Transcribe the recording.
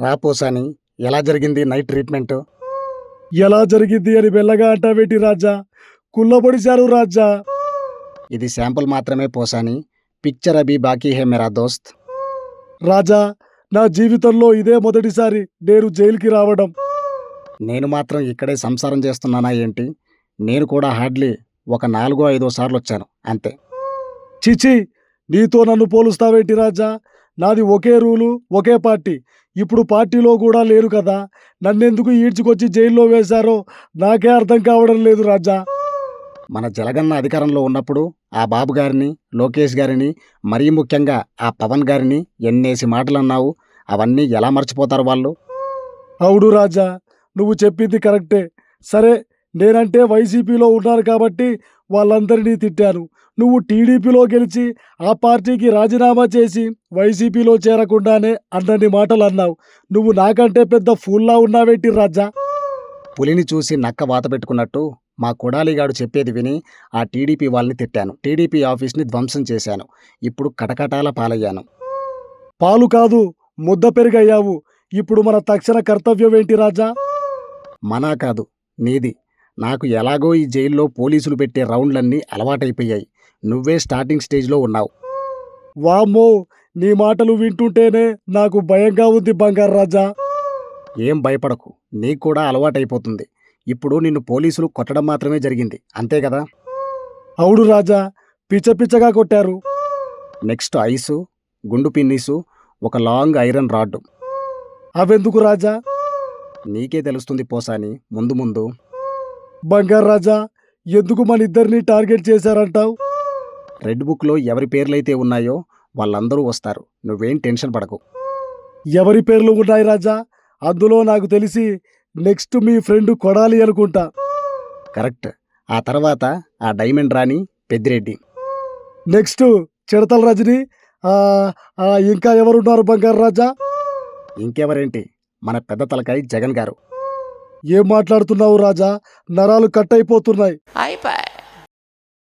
రా పోసాని ఎలా జరిగింది నైట్ ట్రీట్మెంట్? ఎలా జరిగింది అని మెల్లగా అంటావేటి రాజా? కుళ్ళబడిశారు రాజా. ఇది శాంపుల్ మాత్రమే పోసాని పిక్చర్ అభి బాకీ హే మేరా దోస్త్. రాజా నా జీవితంలో ఇదే మొదటిసారి నేను జైలుకి రావడం. నేను మాత్రం ఇక్కడే సంసారం చేస్తున్నానా ఏంటి? నేను కూడా హార్డ్లీ ఒక నాలుగో ఐదో సార్లు వచ్చాను అంతే. చిచి నీతో నన్ను పోలుస్తావేంటి రాజా? నాది ఒకే రూలు ఒకే పార్టీ. ఇప్పుడు పార్టీలో కూడా లేరు కదా. నన్నెందుకు ఈడ్చుకొచ్చి జైల్లో వేశారో నాకే అర్థం కావడం లేదు రాజా. మన జలగన్న అధికారంలో ఉన్నప్పుడు ఆ బాబు గారిని లోకేష్ గారిని మరీ ముఖ్యంగా ఆ పవన్ గారిని ఎన్నేసి మాటలు అన్నావు అవన్నీ ఎలా మర్చిపోతారు వాళ్ళు? అవుడు రాజా నువ్వు చెప్పింది కరెక్టే. సరే నేనంటే వైసీపీలో ఉన్నారు కాబట్టి వాళ్ళందరినీ తిట్టాను. నువ్వు టీడీపీలో గెలిచి ఆ పార్టీకి రాజీనామా చేసి వైసీపీలో చేరకుండానే అన్నన్ని మాటలు అన్నావు నువ్వు నాకంటే పెద్ద ఫూల్లా ఉన్నావేంటి రాజా? పులిని చూసి నక్క వాత పెట్టుకున్నట్టు మా కొడాలిగాడు చెప్పేది విని ఆ టీడీపీ వాళ్ళని తిట్టాను. టీడీపీ ఆఫీస్ని ధ్వంసం చేశాను. ఇప్పుడు కటకటాల పాలయ్యాను. పాలు కాదు ముద్ద పెరిగయ్యావు. ఇప్పుడు మన తక్షణ కర్తవ్యం ఏంటి రాజా? మనా కాదు నీది. నాకు ఎలాగో ఈ జైల్లో పోలీసులు పెట్టే రౌండ్లన్నీ అలవాటైపోయాయి. నువ్వే స్టార్టింగ్ స్టేజ్లో ఉన్నావు. వామ్మో! నీ మాటలు వింటుంటేనే నాకు భయంగా ఉంది బంగారు రాజా. ఏం భయపడకు. నీకు కూడా అలవాటైపోతుంది. ఇప్పుడు నిన్ను పోలీసులు కొట్టడం మాత్రమే జరిగింది. అంతే కదా? అవుడు రాజా. పిచ్చ పిచ్చగా కొట్టారు. నెక్స్ట్ ఐసు గుండు పిన్నీసు ఒక లాంగ్ ఐరన్ రాడ్ అవెందుకు రాజా? నీకే తెలుస్తుంది పోసాని. ముందు ముందు. బంగారు రాజా ఎందుకు మన ఇద్దరిని టార్గెట్ చేశారంటావు? రెడ్ బుక్లో ఎవరి పేర్లైతే ఉన్నాయో వాళ్ళందరూ వస్తారు. నువ్వేం టెన్షన్ పడకు. ఎవరి పేర్లు ఉన్నాయి రాజా? అందులో నాకు తెలిసి నెక్స్ట్ మీ ఫ్రెండ్ కొడాలి అనుకుంటా. కరెక్ట్. ఆ తర్వాత ఆ డైమండ్ రాణి పెద్దిరెడ్డి. నెక్స్ట్ చిడతల రజని ఇంకా ఎవరున్నారు బంగారు రాజా? ఇంకెవరేంటి? మన పెద్ద తలకాయ జగన్ గారు. ఏం మాట్లాడుతున్నావు రాజా? నరాలు కట్ అయిపోతున్నాయి. అయిపోయి